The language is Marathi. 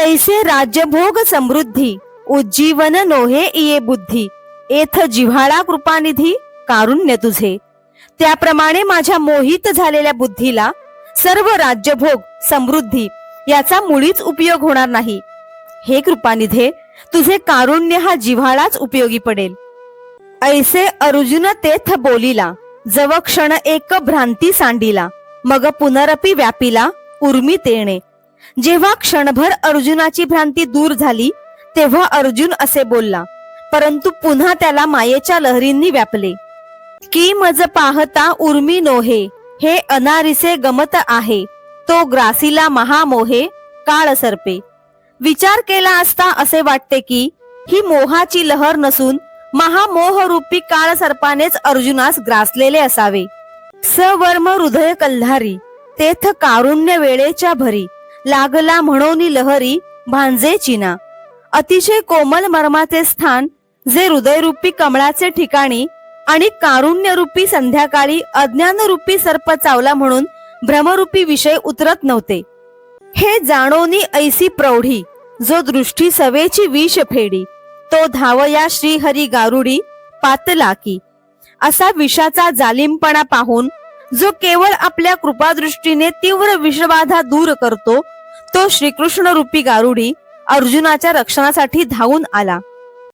तैसे राज्यभोग समृद्धी उज्जीवन नोहे इये बुद्धी एथ जिव्हाळा कृपानिधी कारुण्य तुझे. त्याप्रमाणे माझ्या मोहित झालेल्या बुद्धीला सर्व राज्यभोग समृद्धी याचा मुळीच उपयोग होणार नाही. हे कृपानिधे तुझे कारुण्य हा जिव्हाळाच उपयोगी पडेल. ऐसे अर्जुन तेथ बोलिला जव क्षण एक भ्रांती सांडिला मग पुनरपी व्यापिला उर्मी तेणे. जेव्हा क्षणभर अर्जुनाची भ्रांती दूर झाली तेव्हा अर्जुन असे बोलला परंतु पुन्हा त्याला मायेच्या लहरींनी व्यापले. की मज पाहता उर्मी नोहे हे अनारिसे गमत आहे तो ग्रासीला महामोहे काळ सरपे. विचार केला असता असे वाटते की ही मोहाची लहर नसून महामोह रूपी काळ सर्पानेच अर्जुनास ग्रासलेले असावे. सवर्म हृदय कल्हारी तेथ कारुण्य वेळेच्या भरी. लागला म्हणून लहरी भांजे चिना. अतिशय कोमल मर्माचे स्थान जे हृदयरूपी कमळाचे ठिकाणी आणि कारुण्यरूपी संध्याकाळी अज्ञानरूपी सर्प चावला म्हणून भ्रमरूपी विषय उतरत नव्हते. हे जाणोनी ऐसी प्रौढी जो दृष्टी सवेची विष फेडी तो धावया श्रीहरी गारुडी पातलाकी. असा विषाचा जालिमपणा पाहून जो केवळ आपल्या कृपादृष्टीने तीव्र विषबाधा दूर करतो तो श्रीकृष्ण रूपी गारुडी अर्जुनाच्या रक्षणासाठी धावून आला.